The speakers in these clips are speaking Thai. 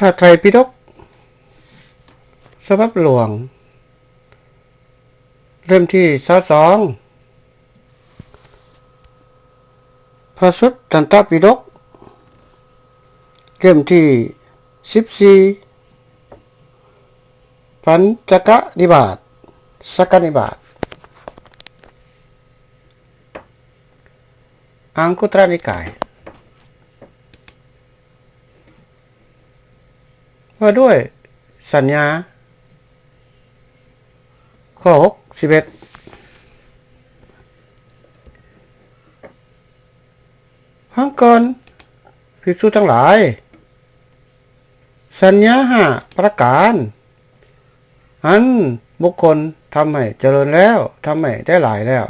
พระไตรปิฎกฉบับหลวง เริ่มที่สสองพระสุตตันตปิฎกเริ่มที่สิบสี่ปัญจกนิบาตสกนิบาตอังคุตรนิกาย ว่าด้วย สัญญา ข้อหกสิบเอ็ดห้องก่อนภิกษุทั้งหลาย สัญญาห้าประการ อันบุคคลทำให้เจริญแล้วทำให้ได้หลายแล้ว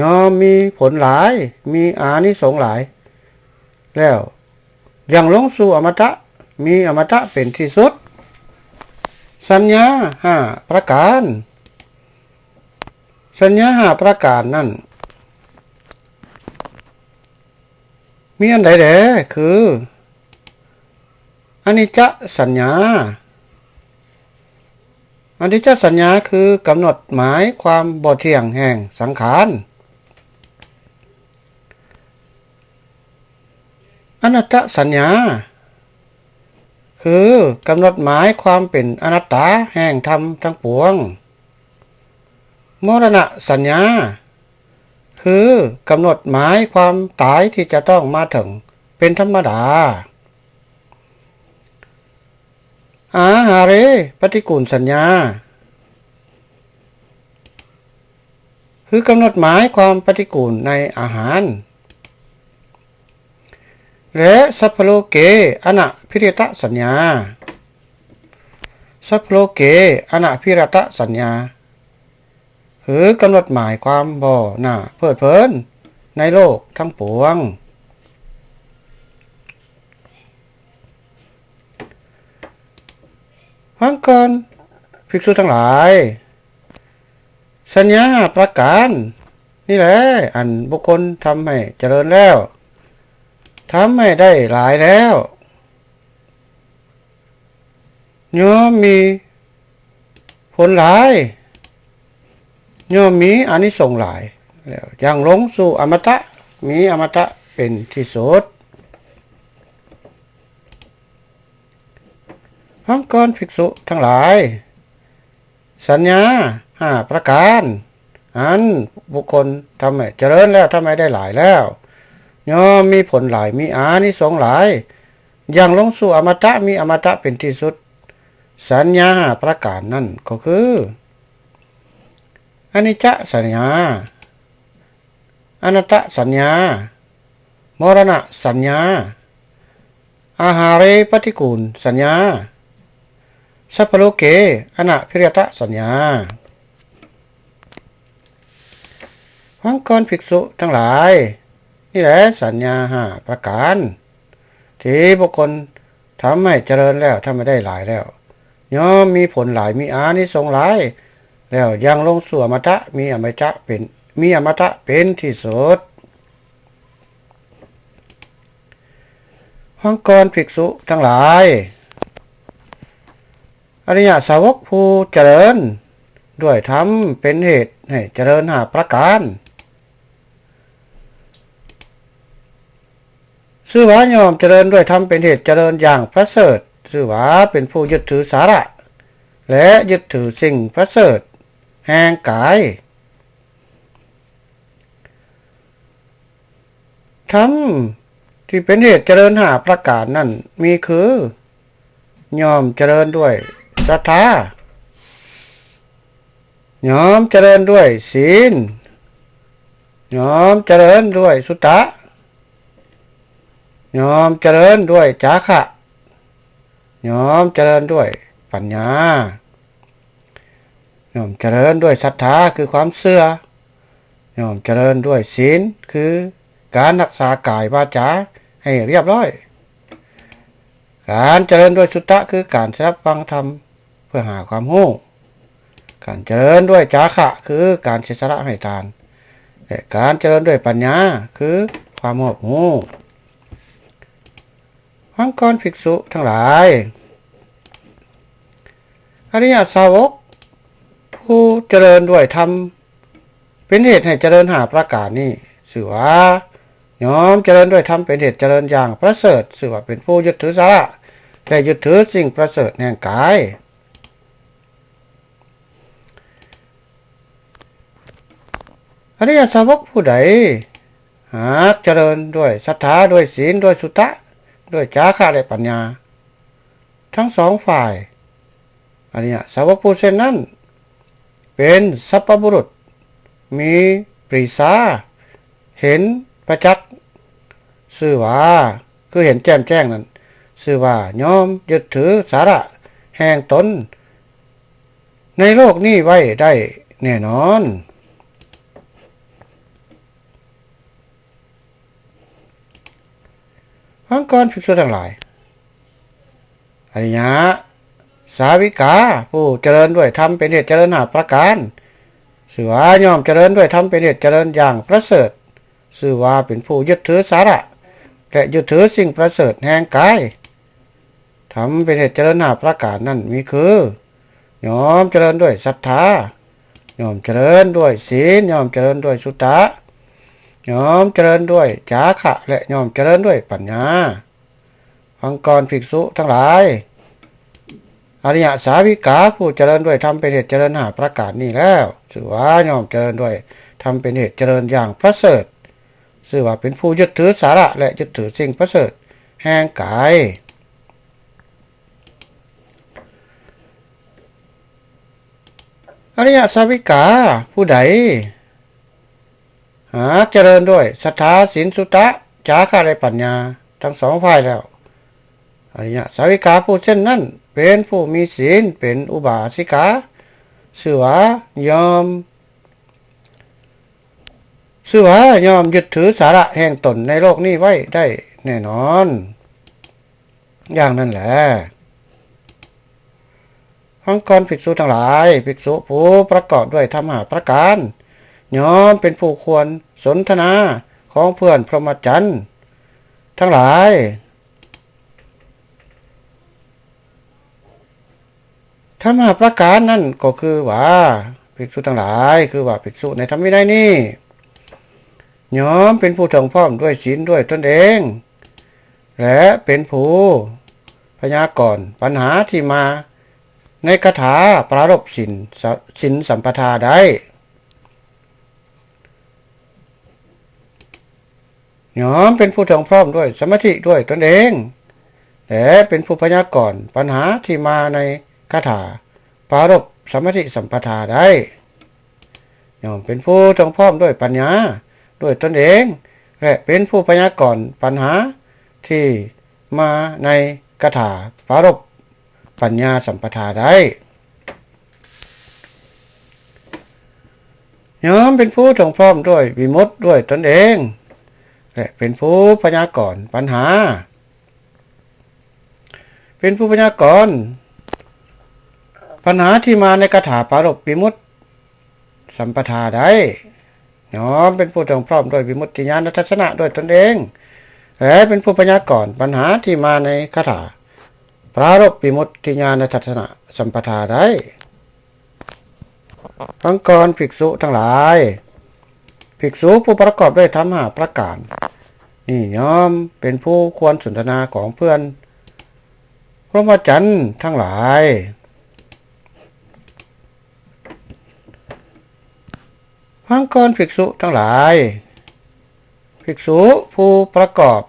ยอมมีผลหลาย มีอานิสงส์หลาย แล้วยังลงสู่อมตะ มีอมตะเป็นที่สุด สัญญาห้าประการ สัญญาห้าประการนั่น มีอันใดแด่คืออนิจจสัญญาอนิจจสัญญาคือกำหนดหมายความบ่เที่ยงแห่งสังขารอนัตตสัญญา คือกำหนดหมายความเป็นอนัตตาแห่งธรรมทั้งปวง มรณะสัญญา คือกำหนดหมายความตายที่จะต้องมาถึงเป็นธรรมดา อาหาเรปฏิกูลสัญญา คือกำหนดหมายความปฏิกูลในอาหาร และสัพพโลเกอนะพิริตสัญญา สัพพโลเกอนะพิรตสัญญาคือกำหนดหมายความบ่หน้าเพิดเพลิน ในโลกทั้งปวงฟังก่อนภิกษุทั้งหลาย สัญญาประการ นี่แหละอันบุคคลทำให้เจริญแล้ว ทำให้ได้หลายแล้วย่อมมีผลหลายย่อมมีอานิสงส์หลายแล้วยังลงสู่อมตะ มีอมตะเป็นที่สุดห้งกรภิกษุทั้งหลาย สัญญาห้าประการ อันบุคคลทำให้เจริญแล้วทำให้ได้หลายแล้ว ย่อมมีผลหลายมีอานิสงส์หลาย อย่างลงสู่อมตะมีอมตะเป็นที่สุด สัญญาประการนั่นก็คืออนิจจสัญญา อนัตตสัญญา มรณะสัญญา อาหาเรปฏิกูลสัญญา สัพพโลเกอนะพิริตสัญญาฟังก่อนภิกษุทั้งหลาย นี่แหละสัญญาห้าประการที่บุคคลทำให้เจริญแล้วทำไม่ได้หลายแล้วย่อมมีผลหลายมีอานิสงส์หลาย แล้วยังลงสู่อมตะมีอมตะเป็นมีอมตะเป็นที่สุดห้องกรภิกษุทั้งหลาย อริยสาวกผู้เจริญ ด้วยธรรมเป็นเหตุให้เจริญหาประการ ชื่อว่ายอมเจริญด้วยธรรมเป็นเหตุเจริญอย่างประเสริฐชื่อว่าเป็นผู้ยึดถือสาระ และยึดถือสิ่งประเสริฐแห่งกายธรรมที่เป็นเหตุเจริญหาประการนั่นมีคือยอมเจริญด้วยศรัทธายอมเจริญด้วยศีลยอมเจริญด้วยสุตตะ ยอมเจริญด้วยจาคะยอมเจริญด้วยปัญญายอมเจริญด้วยศรัทธาคือความเชื่อยอมเจริญด้วยศีลคือการรักษากายวาจาให้เรียบร้อย การเจริญด้วยสุตตะคือการรับฟังธรรมเพื่อหาความรู้การเจริญด้วยจาคะคือการเสียสละให้ทานและการเจริญด้วยปัญญาคือความหอบหู้ ฟังก่อนภิกษุทั้งหลาย อริยสาวก ผู้เจริญด้วยธรรมเป็นเหตุให้เจริญหาประกาศนี้สื่อว่ายอมเจริญด้วยธรรมเป็นเหตุเจริญอย่างประเสริฐสื่อว่าเป็นผู้ยึดถือสาระและยึดถือสิ่งประเสริฐแห่งกายอริยสาวกผู้ใดหากเจริญด้วยศรัทธาด้วยศีลด้วยสุตตะ ด้วยจ้าค่ะและปัญญา ทั้งสองฝ่ายอริยสาวกผู้เช่นนั้น เป็นสัพพบุรุษ มีปรีสาเห็นประจักษ์ชื่อว่าคือเห็นแจ่มแจ้งนั้นชื่อว่ายอมยึดถือสาระแห่งตน ในโลกนี้ไว้ได้แน่นอน ฟังก่อนภิกษุทั้งหลายอริยะสาวิกา ผู้เจริญด้วยธรรมเป็นเหตุเจริญหาประการสื่อว่ายอมเจริญด้วยธรรมเป็นเหตุเจริญอย่างประเสริฐสื่อว่าเป็นผู้ยึดถือสาระและยึดถือสิ่งประเสริฐแห่งกายธรรมเป็นเหตุเจริญหาประการนั่นมีคือยอมเจริญด้วยศรัทธายอมเจริญด้วยศีลยอมเจริญด้วยสุตตะ ยอมเจริญด้วยจาคะและยอมเจริญด้วยปัญญาฟังกรภิกษุทั้งหลายอริยสาวิกาผู้เจริญด้วยทำเป็นเหตุเจริญหาประกาศนี้แล้วสื่อว่ายอมเจริญด้วยทำเป็นเหตุเจริญอย่างประเสริฐสื่อว่าเป็นผู้ยึดถือสาระและยึดถือสิ่งประเสริฐแห่งกายอริยสาวิกาผู้ใด หาเจริญด้วยศรัทธาศีลสุตะจาคะและปัญญา ทั้งสองฝ่ายแล้วอริยสาวิกาผู้เช่นนั้น เป็นผู้มีศีลเป็นอุบาสิกาสื่อยอมสื่อยอมยึดถือสาระแห่งตนในโลกนี้ไว้ได้แน่นอน อย่างนั้นแหละฟังกรภิกษุทั้งหลาย ภิกษุผู้ประกอบด้วยธรรมหาประการ ยอมเป็นผู้ควรสนทนาของเพื่อนพรหมจรรย์ทั้งหลาย ธรรมะประการนั่นก็คือว่าภิกษุทั้งหลาย คือว่าภิกษุในธรรมวินัยนี้ยอมเป็นผู้ถึงพร้อมด้วยศีลด้วยตนเอง และเป็นผู้พยากรณ์ปัญหาที่มาในคาถาปรารบสินสินสัมปทาได้ ยอมเป็นผู้ถึงพร้อมด้วยสมาธิด้วยตนเองและเป็นผู้พยากรณ์ปัญหาที่มาในคาถาปารบสมาธิสัมปทาได้ยอมเป็นผู้ถึงพร้อมด้วยปัญญาด้วยตนเองและเป็นผู้พยากรณ์ปัญหาที่มาในคาถาปารบปัญญาสัมปทาได้ยอมเป็นผู้ถึงพร้อมด้วยวิมุตติด้วยตนเอง และเป็นผู้พยากรณ์ปัญหา เป็นผู้พยากรณ์ปัญหาที่มาในคาถาปารบวิมุตติสัมปทาได้ยอมเป็นผู้ถึงพร้อมด้วยวิมุตติญาณทัศนะด้วยตนเองและเป็นผู้พยากรณ์ปัญหาที่มาในคาถาปรารบวิมุตติญาณทัศนะสัมปทาได้ฟังกรภิกษุทั้งหลาย ภิกษุผู้ประกอบด้วยธรรมหาประการ นี่ยอมเป็นผู้ควรสนทนาของเพื่อนพระมจันทร์ทั้งหลายฟังกรภิกษุทั้งหลาย ภิกษุผู้ประกอบ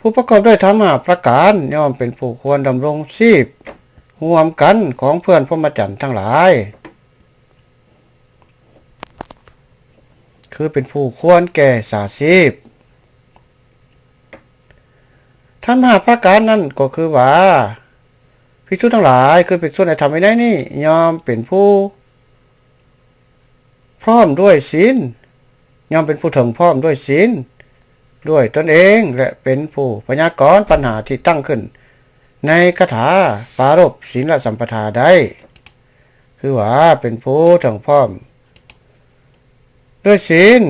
ผู้ประกอบด้วยธรรมะประการย่อมเป็นผู้ควรดำรงชีพร่วมกันของเพื่อนพรหมจรรย์ทั้งหลาย คือเป็นผู้ควรแก่สาชีพธรรมะประการนั่นก็คือว่าภิกษุทั้งหลายคือภิกษุในธรรมวินัยนี่ ยอมเป็นผู้ พร้อมด้วยศีลยอมเป็นผู้ถึงพร้อมด้วยศีลด้วยตนเองและเป็นผู้พยากรณ์ปัญหาที่ตั้งขึ้น ในคาถาปารบศีลสัมปทาได้ คือว่าเป็นผู้ถึงพร้อม ด้วยศีล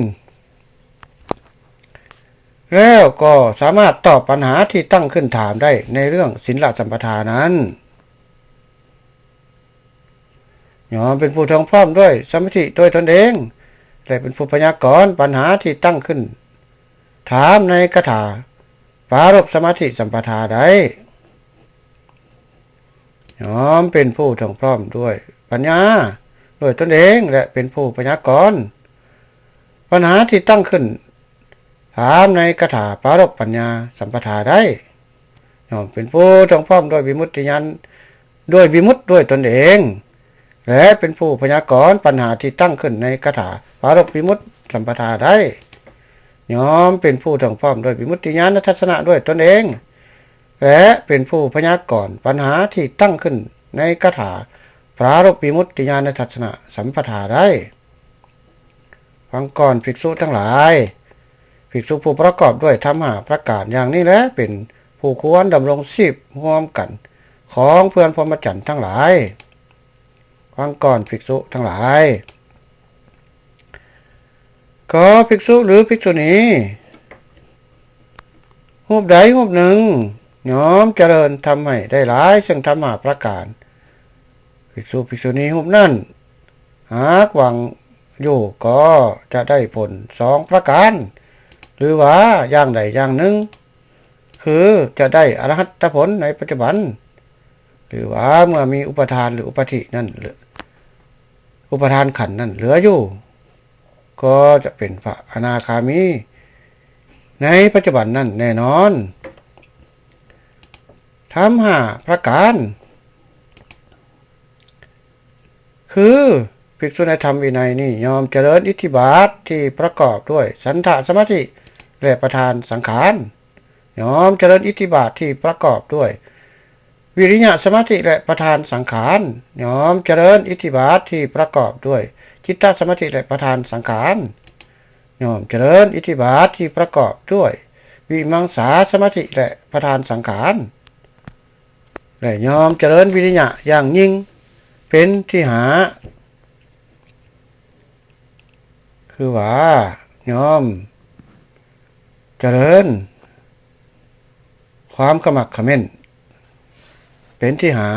แล้วก็สามารถตอบปัญหาที่ตั้งขึ้นถามได้ในเรื่องศิลสัมปทานั้นยอมเป็นผู้ทองพร้อมด้วยสมาธิโดยตนเอง และเป็นผู้พยากรณ์ปัญหาที่ตั้งขึ้น ถามในคาถาปารบสมาธิสัมปทาได้ยอมเป็นผู้ทองพร้อมด้วยปัญญา โดยตนเองและเป็นผู้พยากรณ์ ปัญหาที่ตั้งขึ้น ถามในคาถาปารบปัญญาสัมปทาได้ยอมเป็นผู้ทองพร้อมด้วยวิมุตติญาณด้วยวิมุตติด้วยตนเอง และเป็นผู้พยากรณ์ปัญหาที่ตั้งขึ้นในคาถาปารบวิมุตติสัมปทาได้ยอมเป็นผู้ทองพร้อมด้วยวิมุตติญาณทัศนะด้วยตนเอง และเป็นผู้พยากรณ์ปัญหาที่ตั้งขึ้นในคาถาปรารบวิมุตติญาณทัศนะสัมปทาได้ ฟังก่อนภิกษุทั้งหลายภิกษุผู้ประกอบด้วยธรรมะประกาศอย่างนี้แหละเป็นผู้ควรดำรงชีพร่วมกัน ของเพื่อนพรหมจรรย์ทั้งหลายฟังก่อนภิกษุทั้งหลายก็ภิกษุหรือภิกษุณีรูปใดรูปหนึ่งน้อมเจริญทำให้ได้หลายซึ่งธรรมะประการ ภิกษุภิกษุณีรูปนั้นหากหวัง อยู่ก็จะได้ผลสองประการ หรือว่าอย่างใดอย่างหนึ่ง คือจะได้อรหัตผลในปัจจุบัน หรือว่าเมื่อมีอุปทานหรืออุปธินั่นหลืออุปทานขันนั่นเหลืออยู่ ก็จะเป็นพระอนาคามี ในปัจจุบันนั่นแน่นอนทำห้าประการ คือ ภิกษุในธรรมวินัยนี่ยอมเจริญอิทธิบาทที่ประกอบด้วยสันทะสมาธิและประธานสังขารยอมเจริญอิทธิบาทที่ประกอบด้วย วิริยะสมาธิและประธานสังขารยอมเจริญอิทธิบาทที่ประกอบด้วยจิตตสมาธิและประธานสังขารยอมเจริญอิทธิบาทที่ประกอบด้วย วิมังสาสมาธิและประธานสังขารและยอมเจริญวิริยะอย่างยิ่ง เป็นที่หา คือว่ายอม เจริญ ความขมักขม้น เป็นที่หา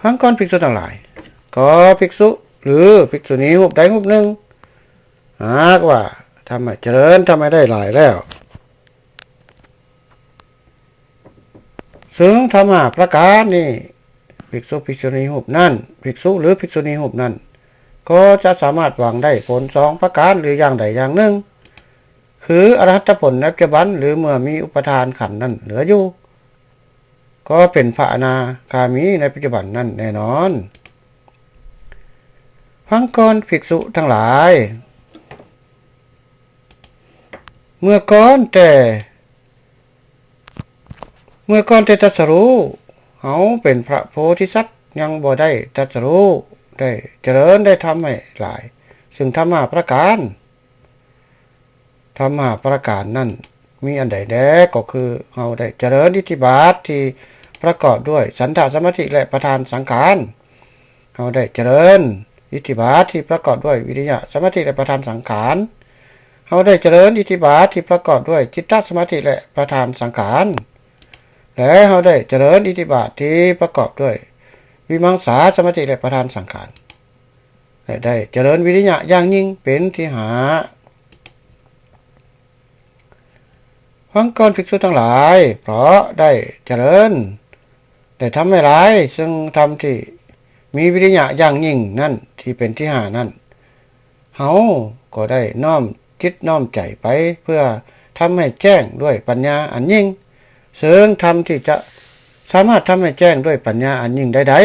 ข้งก้อนภิกษุทั้งหลาย ก็ภิกษุ หรือภิกษุณีหุบใดหุบหนึ่งหากว่าทำให้เจริญทำให้ได้หลายแล้ว ซึ่งธรรมะประการนี่ ภิกษุภิกษุณีหุบนั่นภิกษุหรือภิกษุณีหุบนั่นก็จะสามารถหวังได้ผลสองประการหรืออย่างใดอย่างหนึ่ง คืออรหัตผลในปัจจุบันหรือเมื่อมีอุปทานขันนั้นเหลืออยู่ ก็เป็นพระอนาคามีในปัจจุบันนั่นแน่นอนพังกรภิกษุทั้งหลาย เมื่อก่อนแต่ เมื่อก่อนแต่ตัสรู้ เขาเป็นพระโพธิสัตว์ยังบ่ได้ตรัสรู้ได้เจริญได้ทำให้หลาย ซึ่งธรรมะประการธรรมะประการนั่นมีอันใดแด้ก็คือเราได้เจริญอิทธิบาทที่ประกอบด้วยสันทสมาธิและประธานสังขารเราได้เจริญอิทธิบาทที่ประกอบด้วยวิริยะสมาธิและประธานสังขารเราได้เจริญอิทธิบาทที่ประกอบด้วยจิตตสมาธิและประธานสังขาร และเราได้เจริญอิทธิบาทที่ประกอบด้วย วิมังสาสมาธิและประธานสังขารและได้เจริญวิริยะอย่างยิ่งเป็นที่หาฟังก่อนภิกษุทั้งหลาย เพราะได้เจริญได้ทำให้ร้ายซึ่งทำที่มีวิริยะอย่างยิ่งนั่นที่เป็นที่หานั่นเฮาก็ได้น้อมจิตน้อมใจไปเพื่อทำให้แจ้งด้วยปัญญาอันยิ่ง ซึ่งทำที่จะสามารถทำให้แจ้งด้วยปัญญาอันยิ่งใด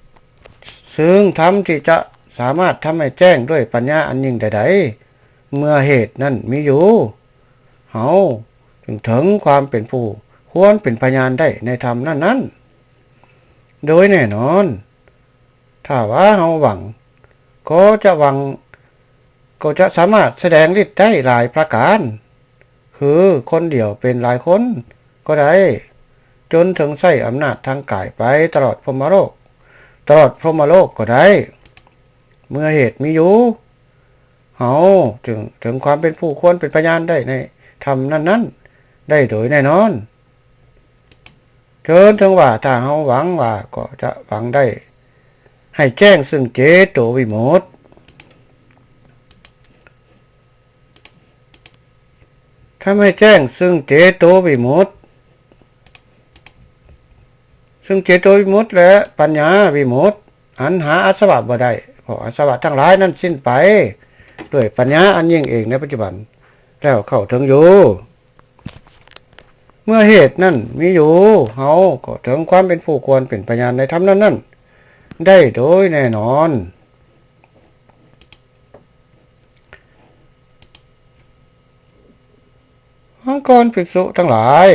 ๆซึ่งทำที่จะสามารถทำให้แจ้งด้วยปัญญาอันยิ่งใดๆเมื่อเหตุนั้นมีอยู่เฮาถึงถึงความเป็นผู้ควรเป็นพยานได้ในธรรมนั้นๆ โดยแน่นอน ถ้าว่าเฮาหวัง ก็จะหวัง ก็จะสามารถแสดงฤทธิ์ได้หลายประการ คือคนเดียวเป็นหลายคนก็ได้ จนถึงใช้อำนาจทางกายไปตลอดพรหมโลก ตลอดพรหมโลกก็ได้ เมื่อเหตุมีอยู่เฮาจึงถึงความเป็นผู้ควรเป็นพยานได้ในธรรมนั้นได้โดยแน่นอนเชิญถึงว่าถ้าเฮาหวังว่าก็จะหวังได้ ให้แจ้งซึ่งเจโตวิมุตติ ถ้าไม่แจ้งซึ่งเจโตวิมุตติซึ่งเจโตวิมุตติและปัญญาวิมุตติอันหาอาสวะบ่ได้เพราะอาสวะทั้งหลายนั้นสิ้นไปด้วยปัญญาอันยิ่งเองในปัจจุบัน แล้วเข้าถึงอยู่ เมื่อเหตุนั่นมีอยู่เฮาก็ถึงความเป็นผู้ควรเป็นปัญญาในธรรมนั้นนั่นได้โดยแน่นอน มังกรภิกษุทั้งหลาย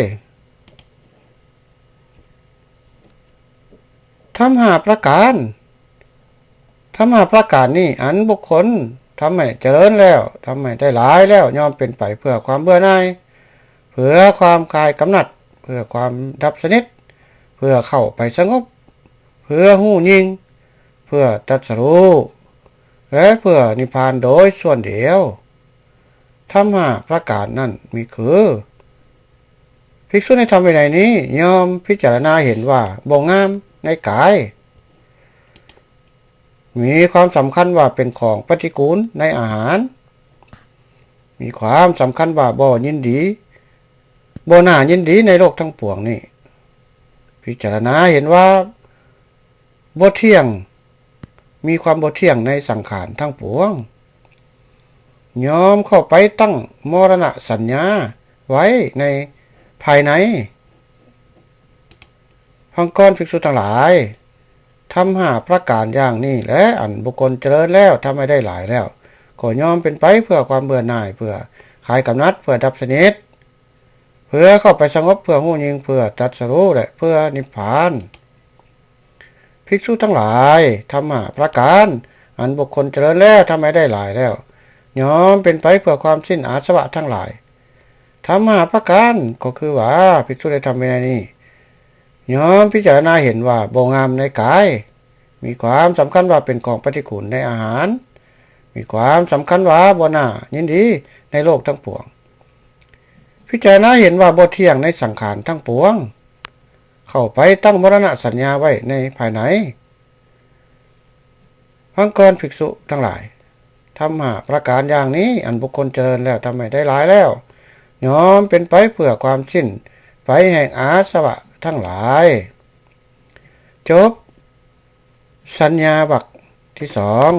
ทำหาประการทำหาประการนี่อันบุคคลทำให้เจริญแล้วทำให้ได้หลายแล้วยอมเป็นไปเพื่อความเบื่อหน่ายเพื่อความคลายกำหนัด เพื่อความดับสนิท เพื่อเข้าไปสงบ เพื่อหูยิง เพื่อตัดสรู้และเพื่อนิพพานโดยส่วนเดียว ธรรมะประกาศนั่นมีคือภิกษุในธรรมวินัยนี้ยอมพิจารณาเห็นว่าบ่งามในกาย มีความสำคัญว่าเป็นของปฏิกูลในอาหาร มีความสำคัญว่าบ่ยินดีบ่น่ายินดีในโลกทั้งปวงนี่พิจารณาเห็นว่าบ่เที่ยง มีความบ่เที่ยงในสังขารทั้งปวง ยอมเข้าไปตั้งมรณะสัญญา ไว้ในภายในพังกรภิกษุทั้งหลายทำหาประการอย่างนี้และอันบุคคลเจริญแล้วทำไม่ได้หลายแล้วก็ยอมเป็นไปเพื่อความเบื่อหน่ายเพื่อขายกำนัดเพื่อดับสนิทเพื่อเข้าไปสงบเพื่อหูยิงเพื่อตัดสรู้และเพื่อนิพพาน ภิกษุทั้งหลายทำหาประการ อันบุคคลเจริญแล้วทำไม่ได้หลายแล้ว ยอมเป็นไปเพื่อความสิ้นอาสวะทั้งหลายธรรมหาประการก็คือว่าภิกษุได้ทำไปในนี้ยอมพิจารณาเห็นว่าโบงามในกาย มีความสำคัญว่าเป็นของปฏิกูลในอาหาร มีความสำคัญว่าบน่ายินดีในโลกทั้งปวง พิจารณาเห็นว่าบทเที่ยงในสังขารทั้งปวง เข้าไปตั้งมรณะสัญญาไว้ในภายในพังกรภิกษุทั้งหลาย ทำหาประการอย่างนี้ อันบุคคลเจริญแล้วทำไมได้หลายแล้วยอมเป็นไปเพื่อความสิ้นไปแห่งอาสวะทั้งหลาย จบ สัญญาบักที่สอง